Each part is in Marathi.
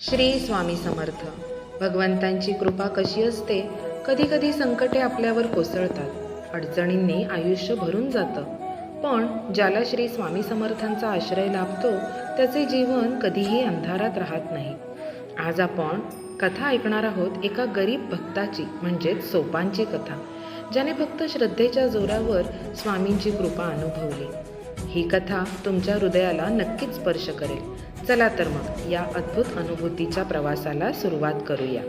श्री स्वामी समर्थ. भगवंतांची कृपा कशी असते कधी कधी संकटे आपल्यावर कोसळतात अडचणींनी आयुष्य भरून जातं. पण ज्याला श्री स्वामी समर्थांचा आश्रय लाभतो त्याचे जीवन कधीही अंधारात राहत नाही. आज आपण कथा ऐकणार आहोत एका गरीब भक्ताची म्हणजेच सोपांची कथा ज्याने फक्त श्रद्धेच्या जोरावर स्वामींची कृपा अनुभवली. ही कथा तुमच्या हृदयाला नक्कीच स्पर्श करेल. चला तर मग या अद्भुत अनुभूतीच्या प्रवासाला सुरुवात करूया.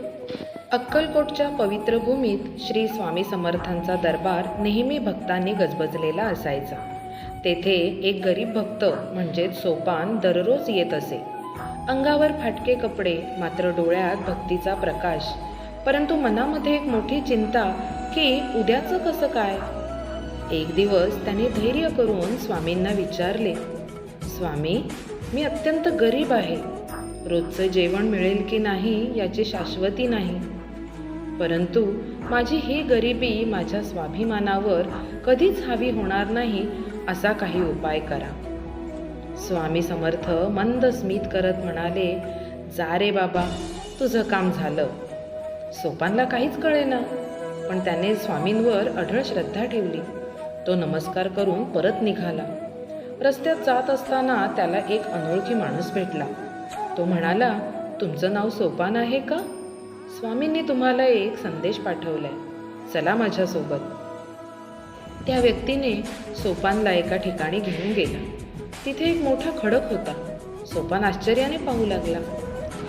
अक्कलकोटच्या पवित्र भूमीत श्री स्वामी समर्थांचा दरबार नेहमी भक्तांनी गजबजलेला असायचा. तेथे एक गरीब भक्त म्हणजेच सोपान दररोज येत असे. अंगावर फाटके कपडे मात्र डोळ्यात भक्तीचा प्रकाश. परंतु मनामध्ये एक मोठी चिंता की उद्याचं कसं काय? एक दिवस त्याने धैर्य करून स्वामींना विचारले स्वामी मी अत्यंत गरीब आहे. रोजचं जेवण मिळेल की नाही याची शाश्वती नाही. परंतु माझी ही गरिबी माझ्या स्वाभिमानावर कधीच हावी होणार नाही असा काही उपाय करा. स्वामी समर्थ मंद स्मित करत म्हणाले जा रे बाबा तुझं काम झालं. सोपानला काहीच कळेना. पण त्याने स्वामींवर अढळ श्रद्धा ठेवली. तो नमस्कार करून परत निघाला. रस्त्यात जात असताना त्याला एक अनोळखी माणूस भेटला. तो म्हणाला तुमचं नाव सोपान आहे का? स्वामींनी तुम्हाला एक संदेश पाठवलाय. चला माझ्यासोबत. त्या व्यक्तीने सोपानला एका ठिकाणी घेऊन गेला. तिथे एक मोठा खडक होता. सोपान आश्चर्याने पाहू लागला.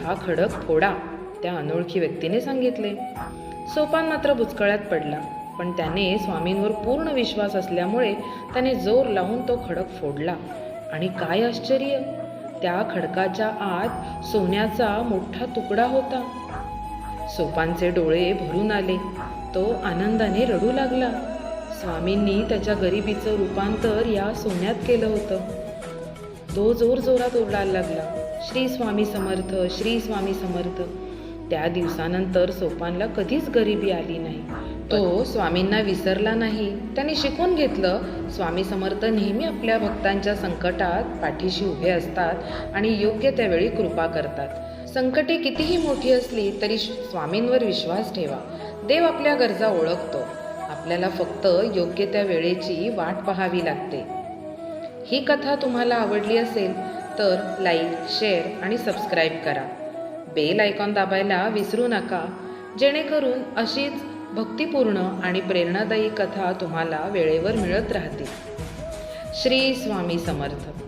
हा खडक फोडा त्या अनोळखी व्यक्तीने सांगितले. सोपान मात्र बुचकळ्यात पडला. पण त्याने स्वामींवर पूर्ण विश्वास असल्यामुळे त्याने जोर लावून तो खडक फोडला. आणि काय आश्चर्य! त्या खडकाच्या आत सोन्याचा मोठा तुकडा होता. सोपांचे डोळे भरून आले. तो आनंदाने रडू लागला. स्वामींनी त्याच्या गरिबीचं रूपांतर या सोन्यात केलं होतं. तो जोर जोरात ओरडायला लागला. श्री स्वामी समर्थ श्री स्वामी समर्थ. त्या दिवसानंतर सोपानला कधीच गरिबी आली नाही. तो स्वामींना विसरला नाही. त्याने शिकून घेतलं. स्वामी समर्थ नेहमी आपल्या भक्तांच्या संकटात पाठीशी उभे असतात आणि योग्य त्यावेळी कृपा करतात. संकटे कितीही मोठी असली तरी स्वामींवर विश्वास ठेवा. देव आपल्या गरजा ओळखतो. आपल्याला फक्त योग्य त्या वेळेची वाट पाहावी लागते. ही कथा तुम्हाला आवडली असेल तर लाईक शेअर आणि सबस्क्राईब करा. बेल आयकॉन दाबायला विसरू नका. जेणेकरून अशीच भक्तिपूर्ण आणि प्रेरणादायी कथा तुम्हाला वेळेवर मिळत राहतील. श्री स्वामी समर्थ.